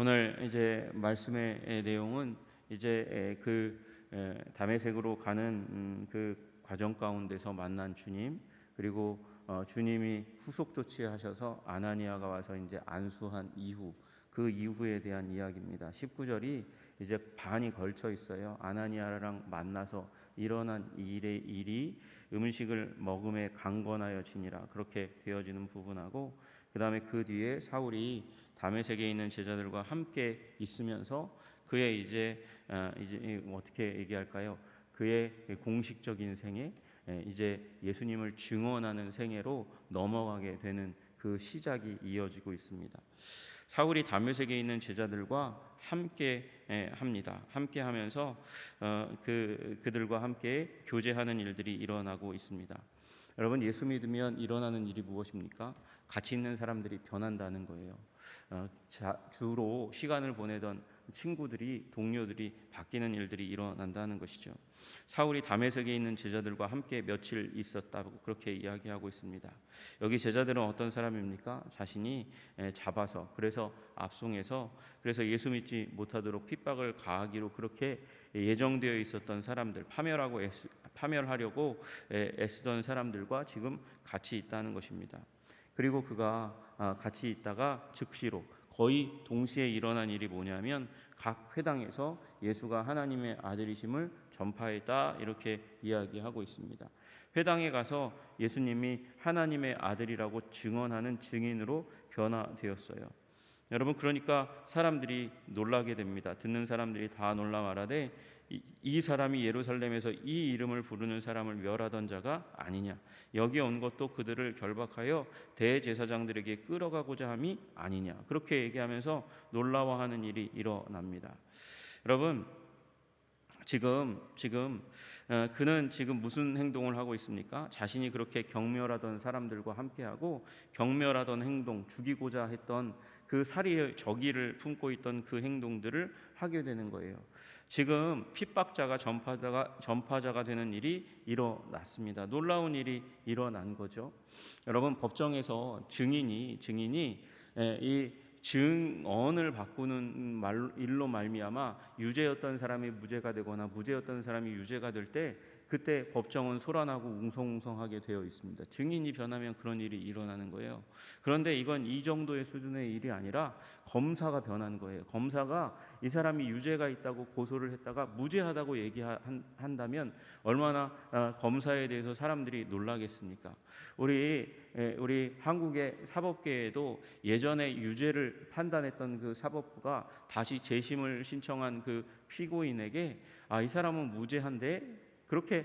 오늘 이제 말씀의 내용은 이제 그 담에색으로 가는 음, 그 과정 가운데서 만난 주님 그리고 어, 주님이 후속 조치하셔서 아나니아가 와서 이제 안수한 이후 그 이후에 대한 이야기입니다. 19절이 이제 반이 걸쳐 있어요. 아나니아랑 만나서 일어난 일의 일이 음식을 먹음에 강건하여 지니라 그렇게 되어지는 부분하고 그 다음에 그 뒤에 사울이 다메섹에 있는 제자들과 함께 있으면서 그의 이제 어, 이제 어떻게 얘기할까요? 그의 공식적인 생애 이제 예수님을 증언하는 생애로 넘어가게 되는 그 시작이 이어지고 있습니다. 사울이 다메섹에 있는 제자들과 함께 합니다. 함께 하면서 어, 그 그들과 함께 교제하는 일들이 일어나고 있습니다. 여러분 예수 믿으면 일어나는 일이 무엇입니까? 같이 있는 사람들이 변한다는 거예요. 어, 자, 주로 시간을 보내던 친구들이 동료들이 바뀌는 일들이 일어난다는 것이죠. 사울이 담에색에 있는 제자들과 함께 며칠 있었다고 그렇게 이야기하고 있습니다. 여기 제자들은 어떤 사람입니까? 자신이 잡아서 그래서 압송해서 그래서 예수 믿지 못하도록 핍박을 가하기로 그렇게 예정되어 있었던 사람들 파멸하고 애쓰, 파멸하려고 애쓰던 사람들과 지금 같이 있다는 것입니다. 그리고 그가 아, 같이 있다가 즉시로 거의 동시에 일어난 일이 뭐냐면 각 회당에서 예수가 하나님의 아들이심을 전파했다 이렇게 이야기하고 있습니다. 회당에 가서 예수님이 하나님의 아들이라고 증언하는 증인으로 변화되었어요. 여러분 그러니까 사람들이 놀라게 됩니다. 듣는 사람들이 다 놀라 말하되 이, 이, 사람이 예루살렘에서 이 이름을 부르는 사람을 멸하던 자가 아니냐. 여기 온 것도 그들을 결박하여 대제사장들에게 끌어가고자 함이 아니냐. 그렇게 얘기하면서 놀라워하는 일이 일어납니다. 여러분 지금 지금 어, 그는 지금 무슨 행동을 하고 있습니까? 자신이 그렇게 경멸하던 사람들과 함께하고 경멸하던 행동, 죽이고자 했던 그 살이 저기를 품고 있던 그 행동들을 하게 되는 거예요. 지금 핍박자가 전파자가 전파자가 되는 일이 일어났습니다. 놀라운 일이 일어난 거죠. 여러분 법정에서 증인이 증인이 이 증언을 바꾸는 말, 일로 말미암아 유죄였던 사람이 무죄가 되거나 무죄였던 사람이 유죄가 될 때 그때 법정은 소란하고 웅성웅성하게 되어 있습니다. 증인이 변하면 그런 일이 일어나는 거예요. 그런데 이건 이 정도의 수준의 일이 아니라 검사가 변한 거예요. 검사가 이 사람이 유죄가 있다고 고소를 했다가 무죄하다고 얘기한다면 얼마나 아, 검사에 대해서 사람들이 놀라겠습니까? 우리 우리 한국의 사법계에도 예전에 유죄를 판단했던 그 사법부가 다시 재심을 신청한 그 피고인에게 아, 이 사람은 무죄한데 그렇게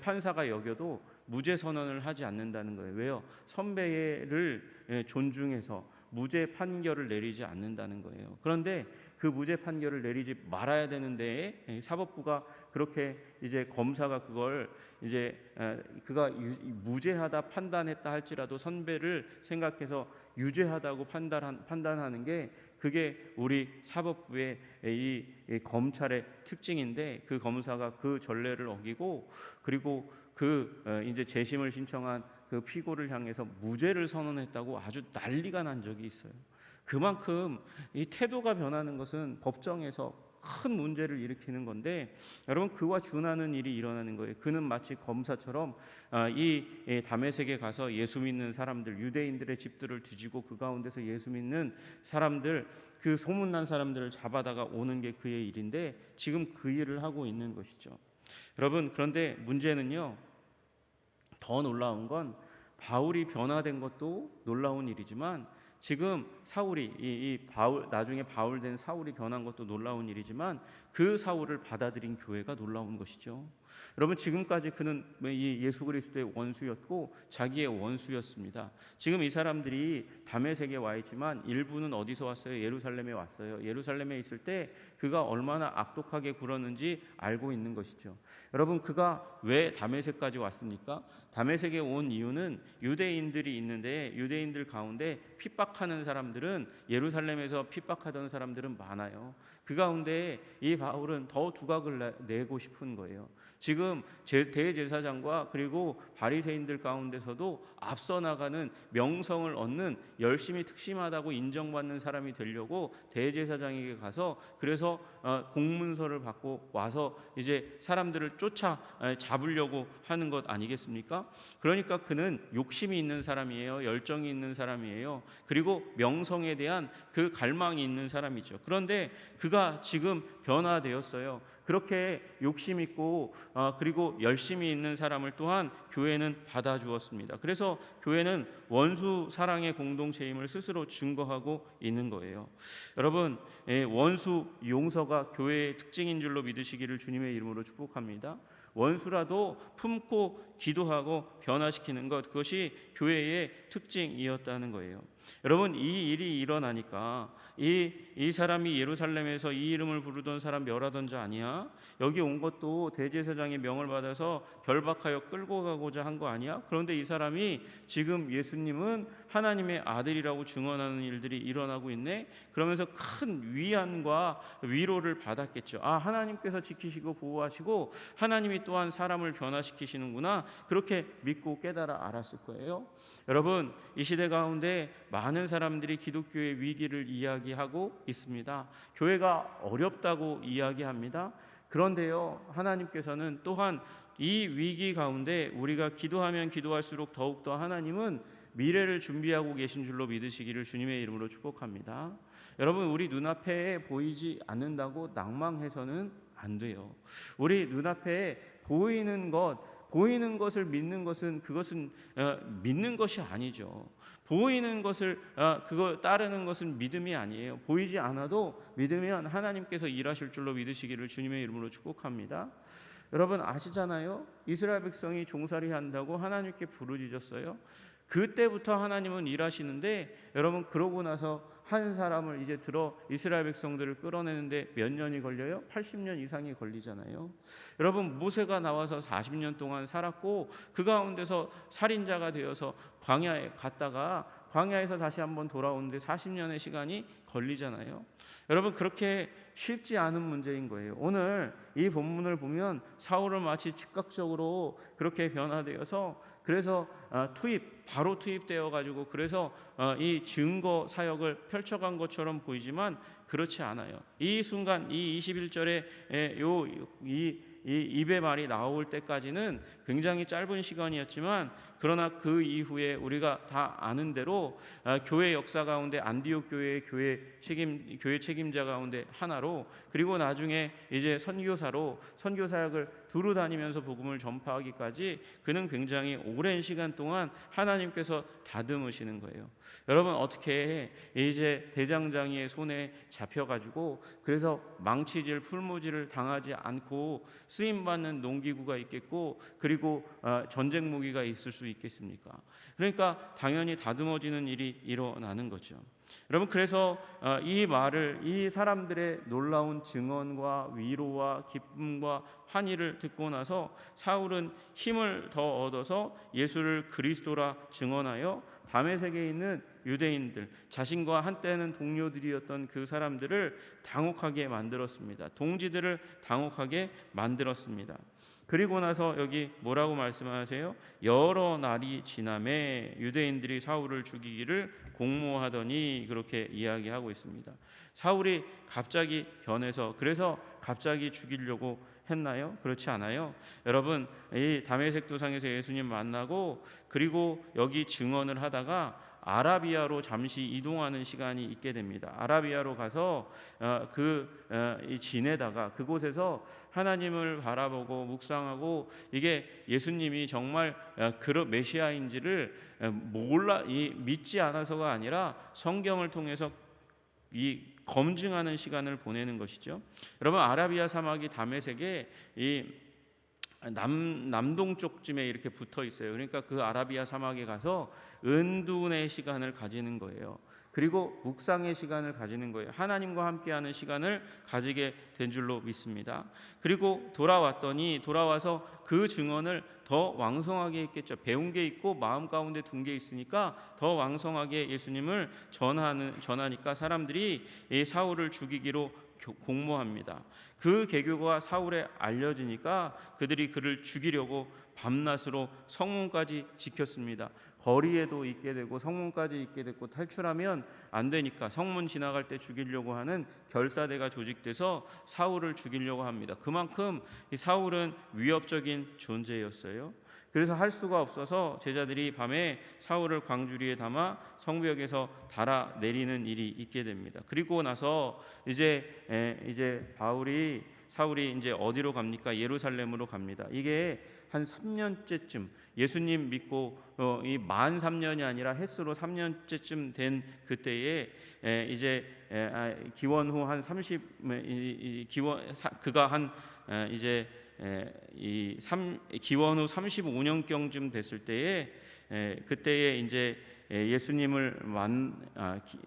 판사가 여겨도 무죄 선언을 하지 않는다는 거예요. 왜요? 선배를 존중해서 무죄 판결을 내리지 않는다는 거예요. 그런데 그 무죄 판결을 내리지 말아야 되는데 사법부가 그렇게 이제 검사가 그걸 이제 그가 무죄하다 판단했다 할지라도 선배를 생각해서 유죄하다고 판단 판단하는 게 그게 우리 사법부의 이 검찰의 특징인데 그 검사가 그 전례를 어기고 그리고 그 어, 이제 재심을 신청한 그 피고를 향해서 무죄를 선언했다고 아주 난리가 난 적이 있어요. 그만큼 이 태도가 변하는 것은 법정에서 큰 문제를 일으키는 건데 여러분 그와 준하는 일이 일어나는 거예요. 그는 마치 검사처럼 아, 이 담에색에 가서 예수 믿는 사람들 유대인들의 집들을 뒤지고 그 가운데서 예수 믿는 사람들 그 소문난 사람들을 잡아다가 오는 게 그의 일인데 지금 그 일을 하고 있는 것이죠. 여러분 그런데 문제는요. 더 놀라운 건 바울이 변화된 것도 놀라운 일이지만 지금 사울이 이, 이 바울 나중에 바울 된 사울이 변한 것도 놀라운 일이지만 그 사울을 받아들인 교회가 놀라운 것이죠. 여러분 지금까지 그는 이 예수 그리스도의 원수였고 자기의 원수였습니다. 지금 이 사람들이 담에색에 와 있지만 일부는 어디서 왔어요? 예루살렘에 왔어요. 예루살렘에 있을 때 그가 얼마나 악독하게 굴었는지 알고 있는 것이죠. 여러분 그가 왜 담에색까지 왔습니까? 담에색에 온 이유는 유대인들이 있는데 유대인들 가운데 핍박하는 사람들은 예루살렘에서 핍박하던 사람들은 많아요. 그 가운데 이 바울은 더 두각을 내고 싶은 거예요. 지금 제- 대제사장과 그리고 바리새인들 가운데서도 앞서 나가는 명성을 얻는 열심히 특심하다고 인정받는 사람이 되려고 대제사장에게 가서 그래서 어, 공문서를 받고 와서 이제 사람들을 쫓아 에, 잡으려고 하는 것 아니겠습니까? 그러니까 그는 욕심이 있는 사람이에요. 열정이 있는 사람이에요. 그리고 명성에 대한 그 갈망이 있는 사람이죠. 그런데 그가 지금 변화되었어요. 그렇게 욕심 있고 어, 그리고 열심히 있는 사람을 또한 교회는 받아주었습니다. 그래서 교회는 원수 사랑의 공동체임을 스스로 증거하고 있는 거예요. 여러분 예, 원수 용서가 교회의 특징인 줄로 믿으시기를 주님의 이름으로 축복합니다. 원수라도 품고 기도하고 변화시키는 것 그것이 교회의 특징이었다는 거예요. 여러분 이 일이 일어나니까 이, 이 사람이 예루살렘에서 이 이름을 부르던 사람 멸하던 자 아니야? 여기 온 것도 대제사장의 명을 받아서 결박하여 끌고 가고자 한 거 아니야? 그런데 이 사람이 지금 예수님은 하나님의 아들이라고 증언하는 일들이 일어나고 있네. 그러면서 큰 위안과 위로를 받았겠죠. 아 하나님께서 지키시고 보호하시고 하나님이 또한 사람을 변화시키시는구나. 그렇게 믿고 깨달아 알았을 거예요. 여러분 이 시대 가운데 많은 사람들이 기독교의 위기를 이야기하고 있습니다. 교회가 어렵다고 이야기합니다. 그런데요 하나님께서는 또한 이 위기 가운데 우리가 기도하면 기도할수록 더욱더 하나님은 미래를 준비하고 계신 줄로 믿으시기를 주님의 이름으로 축복합니다. 여러분 우리 눈앞에 보이지 않는다고 낭망해서는 안 돼요. 우리 눈앞에 보이는 것 보이는 것을 믿는 것은 그것은 어, 믿는 것이 아니죠. 보이는 것을 어, 그거 따르는 것은 믿음이 아니에요. 보이지 않아도 믿으면 하나님께서 일하실 줄로 믿으시기를 주님의 이름으로 축복합니다. 여러분 아시잖아요. 이스라엘 백성이 종살이 한다고 하나님께 부르짖었어요. 그때부터 하나님은 일하시는데 여러분 그러고 나서 한 사람을 이제 들어 이스라엘 백성들을 끌어내는데 몇 년이 걸려요? 80년 이상이 걸리잖아요. 여러분 모세가 나와서 40년 동안 살았고 그 가운데서 살인자가 되어서 광야에 갔다가 광야에서 다시 한번 돌아오는데 40년의 시간이 걸리잖아요. 여러분 그렇게 쉽지 않은 문제인 거예요. 오늘 이 본문을 보면 사울을 마치 즉각적으로 그렇게 변화되어서 그래서 어, 투입 바로 투입되어 가지고 그래서 어, 이 증거 사역을 펼쳐간 것처럼 보이지만 그렇지 않아요. 이 순간 이 21절에 요이 이 입의 말이 나올 때까지는 굉장히 짧은 시간이었지만 그러나 그 이후에 우리가 다 아는 대로 아, 교회 역사 가운데 안디옥 교회의 교회 책임 교회 책임자 가운데 하나로 그리고 나중에 이제 선교사로 선교 사역을 두루 다니면서 복음을 전파하기까지 그는 굉장히 오랜 시간 동안 하나님께서 다듬으시는 거예요. 여러분 어떻게 이제 대장장이의 손에 잡혀 가지고 그래서 망치질 풀무질을 당하지 않고 쓰임 받는 농기구가 있겠고 그리고 어, 전쟁 무기가 있을 수 있겠습니까? 그러니까 당연히 다듬어지는 일이 일어나는 거죠. 여러분 그래서 어, 이 말을 이 사람들의 놀라운 증언과 위로와 기쁨과 환희를 듣고 나서 사울은 힘을 더 얻어서 예수를 그리스도라 증언하여 다메섹에 있는 유대인들 자신과 한때는 동료들이었던 그 사람들을 당혹하게 만들었습니다. 동지들을 당혹하게 만들었습니다. 그리고 나서 여기 뭐라고 말씀하세요? 여러 날이 지남에 유대인들이 사울을 죽이기를 공모하더니 그렇게 이야기하고 있습니다. 사울이 갑자기 변해서 그래서 갑자기 죽이려고 했나요? 그렇지 않아요. 여러분 이 다메섹 도상에서 예수님 만나고 그리고 여기 증언을 하다가 아라비아로 잠시 이동하는 시간이 있게 됩니다. 아라비아로 가서 어, 그 어, 지내다가 그곳에서 하나님을 바라보고 묵상하고 이게 예수님이 정말 어, 그런 메시아인지를 몰라 이 믿지 않아서가 아니라 성경을 통해서 이 검증하는 시간을 보내는 것이죠. 여러분 아라비아 사막이 다메섹에 이 남, 남동쪽쯤에 이렇게 붙어 있어요. 그러니까 그 아라비아 사막에 가서 은둔의 시간을 가지는 거예요. 그리고 묵상의 시간을 가지는 거예요. 하나님과 함께하는 시간을 가지게 된 줄로 믿습니다. 그리고 돌아왔더니 돌아와서 그 증언을 더더 왕성하게 했겠죠. 배운 게 있고 마음 가운데 둔 게 있으니까 더 왕성하게 예수님을 전하는 전하니까 사람들이 이 사울을 죽이기로 교- 공모합니다. 그 계교가 사울에 알려지니까 그들이 그를 죽이려고 밤낮으로 성문까지 지켰습니다. 거리에도 있게 되고 성문까지 있게 됐고 탈출하면 안 되니까 성문 지나갈 때 죽이려고 하는 결사대가 조직돼서 사울을 죽이려고 합니다. 그만큼 이 사울은 위협적인 존재였어요. 그래서 할 수가 없어서 제자들이 밤에 사울을 광주리에 담아 성벽에서 달아 내리는 일이 있게 됩니다. 그리고 나서 이제 에, 이제 바울이 사울이 이제 어디로 갑니까? 예루살렘으로 갑니다. 이게 한 3년째쯤 예수님 믿고 어, 이만 3년이 아니라 햇수로 3년째쯤 된 그때에 에, 이제 에, 아, 기원 후 한 30, 이, 이 기원 사, 그가 한 에, 이제 에, 이 삼, 기원 후 35년경쯤 됐을 때에 에, 그때에 이제 에, 예수님을 만 아, 기,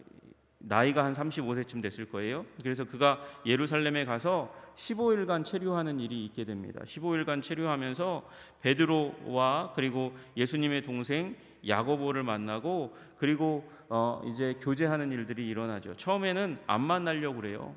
나이가 한 35세쯤 됐을 거예요. 그래서 그가 예루살렘에 가서 15일간 체류하는 일이 있게 됩니다. 15일간 체류하면서 베드로와 그리고 예수님의 동생 야고보를 만나고 그리고 어 이제 교제하는 일들이 일어나죠. 처음에는 안 만나려고 그래요.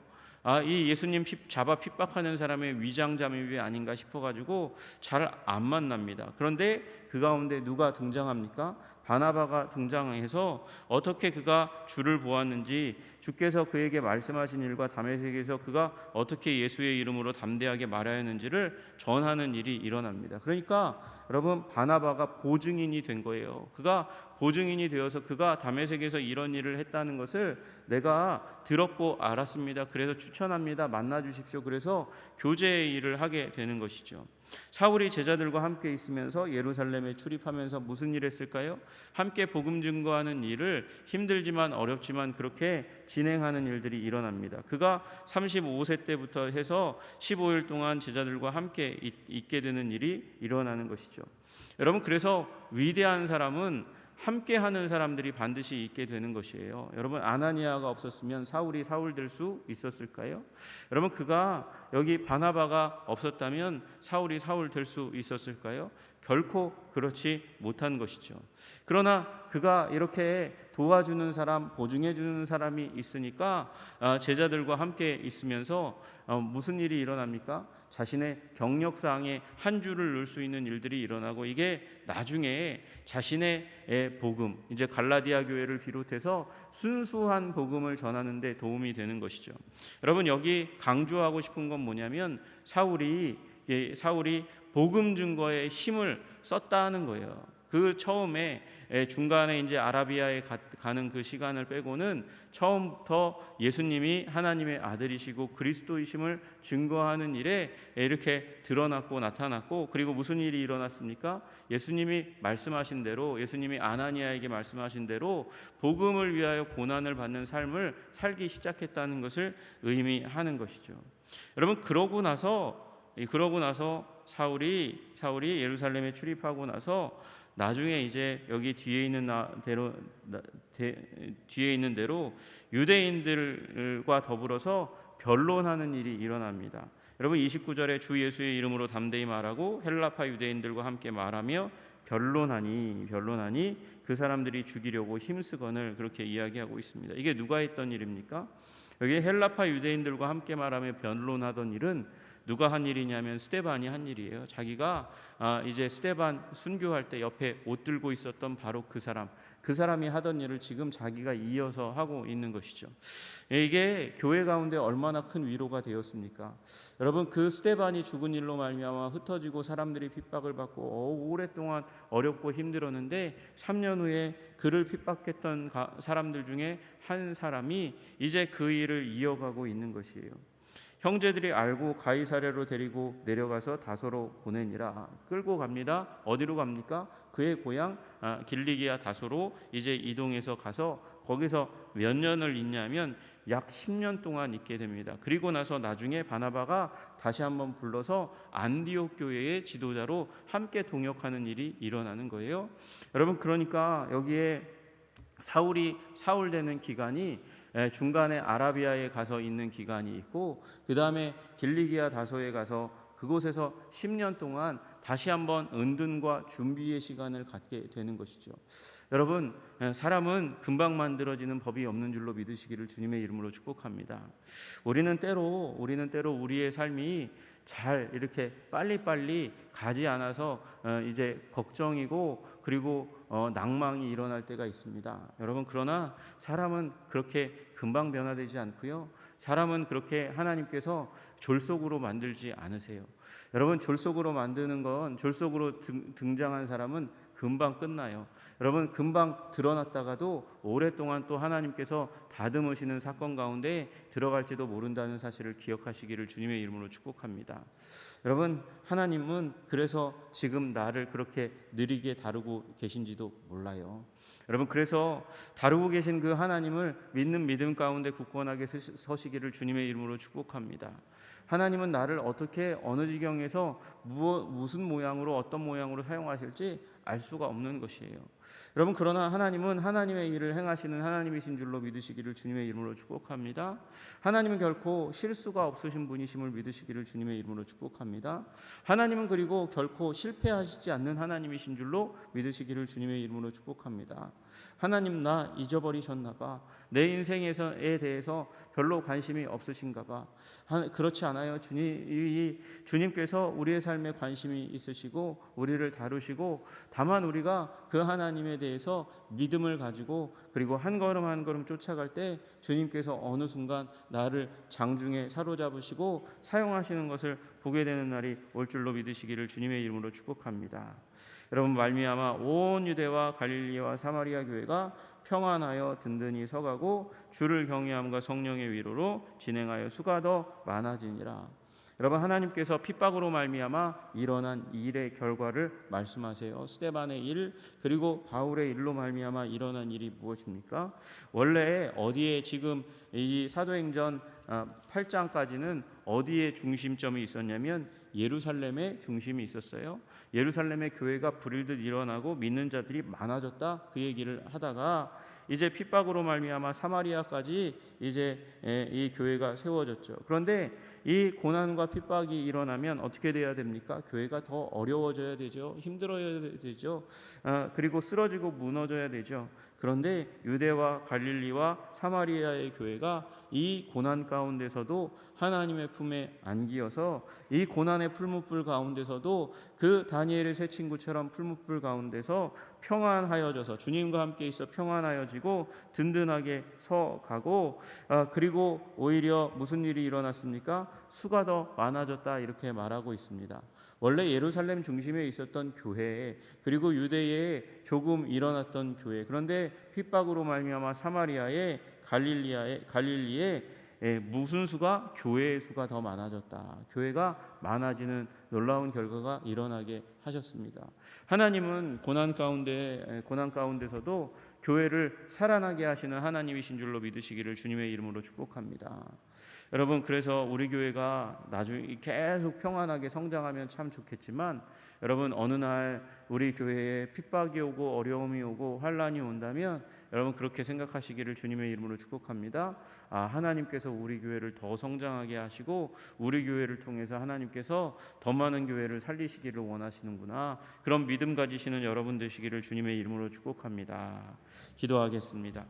아, 이 예수님 핍, 잡아 핍박하는 사람의 위장 잠입이 아닌가 싶어 가지고 잘 안 만납니다. 그런데 그 가운데 누가 등장합니까? 바나바가 등장해서 어떻게 그가 주를 보았는지 주께서 그에게 말씀하신 일과 담에색에서 그가 어떻게 예수의 이름으로 담대하게 말하였는지를 전하는 일이 일어납니다. 그러니까 여러분 바나바가 보증인이 된 거예요. 그가 보증인이 되어서 그가 담에색에서 이런 일을 했다는 것을 내가 들었고 알았습니다. 그래서 추천합니다. 만나 주십시오. 그래서 교제의 일을 하게 되는 것이죠. 사울이 제자들과 함께 있으면서 예루살렘에 출입하면서 무슨 일 했을까요? 함께 복음 증거하는 일을 힘들지만 어렵지만 그렇게 진행하는 일들이 일어납니다. 그가 35세 때부터 해서 15일 동안 제자들과 함께 있, 있게 되는 일이 일어나는 것이죠. 여러분 그래서 위대한 사람은 함께 하는 사람들이 반드시 있게 되는 것이에요. 여러분 아나니아가 없었으면 사울이 사울 될 수 있었을까요? 여러분 그가 여기 바나바가 없었다면 사울이 사울 될 수 있었을까요? 결코 그렇지 못한 것이죠. 그러나 그가 이렇게 도와주는 사람, 보증해 주는 사람이 있으니까 아, 제자들과 함께 있으면서 어, 무슨 일이 일어납니까? 자신의 경력상에 한 줄을 넣을 수 있는 일들이 일어나고 이게 나중에 자신의 복음, 이제 갈라디아 교회를 비롯해서 순수한 복음을 전하는 데 도움이 되는 것이죠. 여러분 여기 강조하고 싶은 건 뭐냐면 사울이 예, 사울이 복음 증거에 힘을 썼다는 거예요. 그 처음에 중간에 이제 아라비아에 가는 그 시간을 빼고는 처음부터 예수님이 하나님의 아들이시고 그리스도이심을 증거하는 일에 이렇게 드러났고 나타났고 그리고 무슨 일이 일어났습니까? 예수님이 말씀하신 대로 예수님이 아나니아에게 말씀하신 대로 복음을 위하여 고난을 받는 삶을 살기 시작했다는 것을 의미하는 것이죠. 여러분 그러고 나서 그러고 나서 사울이 사울이 예루살렘에 출입하고 나서 나중에 이제 여기 뒤에 있는 대로 뒤에 있는 대로 유대인들과 더불어서 변론하는 일이 일어납니다. 여러분 29절에 주 예수의 이름으로 담대히 말하고 헬라파 유대인들과 함께 말하며 변론하니 변론하니 그 사람들이 죽이려고 힘쓰건을 그렇게 이야기하고 있습니다. 이게 누가 했던 일입니까? 여기 헬라파 유대인들과 함께 말하며 변론하던 일은 누가 한 일이냐면 스테반이 한 일이에요. 자기가 아, 이제 스테반 순교할 때 옆에 옷 들고 있었던 바로 그 사람, 그 사람이 하던 일을 지금 자기가 이어서 하고 있는 것이죠. 이게 교회 가운데 얼마나 큰 위로가 되었습니까? 여러분 그 스테반이 죽은 일로 말미암아 흩어지고 사람들이 핍박을 받고 오랫동안 어렵고 힘들었는데 3년 후에 그를 핍박했던 사람들 중에 한 사람이 이제 그 일을 이어가고 있는 것이에요. 형제들이 알고 가이사랴로 데리고 내려가서 다소로 보내니라 끌고 갑니다. 어디로 갑니까? 그의 고향 아, 길리기아 다소로 이제 이동해서 가서 거기서 몇 년을 있냐면 약 10년 동안 있게 됩니다. 그리고 나서 나중에 바나바가 다시 한번 불러서 안디옥 교회의 지도자로 함께 동역하는 일이 일어나는 거예요. 여러분 그러니까 여기에 사울이 사울 되는 기간이 중간에 아라비아에 가서 있는 기간이 있고 그 다음에 길리기아 다소에 가서 그곳에서 10년 동안 다시 한번 은둔과 준비의 시간을 갖게 되는 것이죠. 여러분, 예, 사람은 금방 만들어지는 법이 없는 줄로 믿으시기를 주님의 이름으로 축복합니다. 우리는 때로 우리는 때로 우리의 삶이 잘 이렇게 빨리빨리 가지 않아서 어, 이제 걱정이고 그리고 어, 낭망이 일어날 때가 있습니다. 여러분 그러나 사람은 그렇게 금방 변화되지 않고요. 사람은 그렇게 하나님께서 졸속으로 만들지 않으세요. 여러분 졸속으로 만드는 건 졸속으로 등, 등장한 사람은 금방 끝나요. 여러분 금방 드러났다가도 오랫동안 또 하나님께서 다듬으시는 사건 가운데 들어갈지도 모른다는 사실을 기억하시기를 주님의 이름으로 축복합니다. 여러분 하나님은 그래서 지금 나를 그렇게 느리게 다루고 계신지도 몰라요. 여러분 그래서 다루고 계신 그 하나님을 믿는 믿음 가운데 굳건하게 서시- 서시기를 주님의 이름으로 축복합니다. 하나님은 나를 어떻게 어느 지경에서 무엇, 무슨 모양으로 어떤 모양으로 사용하실지 알 수가 없는 것이에요. 여러분 그러나 하나님은 하나님의 일을 행하시는 하나님이신 줄로 믿으시기를 주님의 이름으로 축복합니다. 하나님은 결코 실수가 없으신 분이심을 믿으시기를 주님의 이름으로 축복합니다. 하나님은 그리고 결코 실패하시지 않는 하나님이신 줄로 믿으시기를 주님의 이름으로 축복합니다. 하나님 나 잊어버리셨나 봐. 내 인생에서에 대해서 별로 관심이 없으신가 봐. 하- 그렇지 않아 요. 주님 이 주님께서 우리의 삶에 관심이 있으시고 우리를 다루시고 다만 우리가 그 하나님에 대해서 믿음을 가지고 그리고 한 걸음 한 걸음 쫓아갈 때 주님께서 어느 순간 나를 장중에 사로잡으시고 사용하시는 것을 보게 되는 날이 올 줄로 믿으시기를 주님의 이름으로 축복합니다. 여러분 말미암아 온 유대와 갈릴리와 사마리아 교회가 평안하여 든든히 서가고 주를 경외함과 성령의 위로로 진행하여 수가 더 많아지니라. 여러분 하나님께서 핍박으로 말미암아 일어난 일의 결과를 말씀하세요. 스테반의 일 그리고 바울의 일로 말미암아 일어난 일이 무엇입니까? 원래 어디에 지금 이 사도행전 8장까지는 어디에 중심점이 있었냐면 예루살렘에 중심이 있었어요. 예루살렘의 교회가 불일듯 일어나고 믿는 자들이 많아졌다 그 얘기를 하다가 이제 핍박으로 말미암아 사마리아까지 이제 에, 이 교회가 세워졌죠. 그런데 이 고난과 핍박이 일어나면 어떻게 돼야 됩니까? 교회가 더 어려워져야 되죠. 힘들어야 되죠. 아, 그리고 쓰러지고 무너져야 되죠. 그런데 유대와 갈릴리와 사마리아의 교회가 이 고난 가운데서도 하나님의 품에 안기어서 이 고난 의 풀무불 가운데서도 그 다니엘의 세 친구처럼 풀무불 가운데서 평안하여져서 주님과 함께 있어 평안하여지고 든든하게 서가고 아, 그리고 오히려 무슨 일이 일어났습니까? 수가 더 많아졌다 이렇게 말하고 있습니다. 원래 예루살렘 중심에 있었던 교회 그리고 유대에 조금 일어났던 교회 그런데 핍박으로 말미암아 사마리아에 갈릴리아에 갈릴리에 예, 무슨 수가 교회의 수가 더 많아졌다. 교회가 많아지는 놀라운 결과가 일어나게 하셨습니다. 하나님은 고난 가운데 예, 고난 가운데서도 교회를 살아나게 하시는 하나님이신 줄로 믿으시기를 주님의 이름으로 축복합니다. 여러분 그래서 우리 교회가 나중에 계속 평안하게 성장하면 참 좋겠지만 여러분 어느 날 우리 교회에 핍박이 오고 어려움이 오고 환란이 온다면 여러분 그렇게 생각하시기를 주님의 이름으로 축복합니다. 아 하나님께서 우리 교회를 더 성장하게 하시고 우리 교회를 통해서 하나님께서 더 많은 교회를 살리시기를 원하시는구나. 그런 믿음 가지시는 여러분 되시기를 주님의 이름으로 축복합니다. 기도하겠습니다.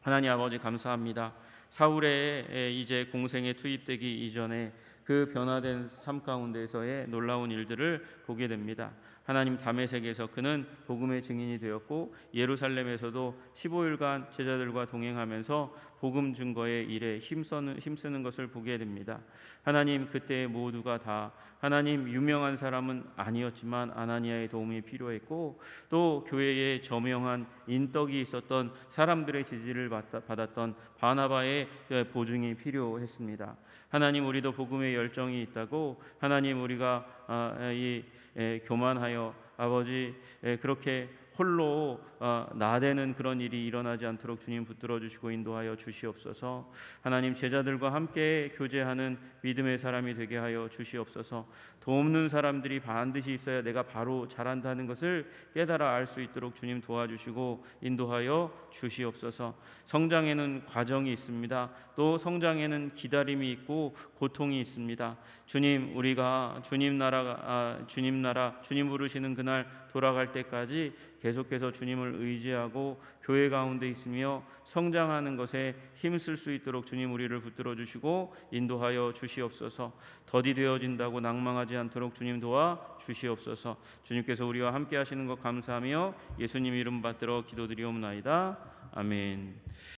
하나님 아버지 감사합니다. 사울의 이제 공생에 투입되기 이전에 그 변화된 삶 가운데서의 놀라운 일들을 보게 됩니다. 하나님 담에색에서 그는 복음의 증인이 되었고 예루살렘에서도 15일간 제자들과 동행하면서 복음 증거의 일에 힘쓰는, 힘쓰는 것을 보게 됩니다. 하나님 그때 모두가 다 하나님 유명한 사람은 아니었지만 아나니아의 도움이 필요했고 또 교회에 저명한 인덕이 있었던 사람들의 지지를 받았던 바나바의 보증이 필요했습니다. 하나님 우리도 복음의 열정이 있다고 하나님 우리가 이 교만하여 아버지 그렇게 홀로 어, 나대는 그런 일이 일어나지 않도록 주님 붙들어 주시고 인도하여 주시옵소서. 하나님 제자들과 함께 교제하는 믿음의 사람이 되게 하여 주시옵소서. 도움는 사람들이 반드시 있어야 내가 바로 잘한다는 것을 깨달아 알 수 있도록 주님 도와주시고 인도하여 주시옵소서. 성장에는 과정이 있습니다. 또 성장에는 기다림이 있고 고통이 있습니다. 주님 우리가 주님 나라가 아, 주님 나라 주님 부르시는 그날 돌아갈 때까지 계속해서 주님을 의지하고 교회 가운데 있으며 성장하는 것에 힘쓸 수 있도록 주님 우리를 붙들어 주시고 인도하여 주시옵소서. 더디 되어진다고 낭망하지 않도록 주님 도와 주시옵소서. 주님께서 우리와 함께 하시는 것 감사하며 예수님 이름 받들어 기도드리옵나이다. 아멘.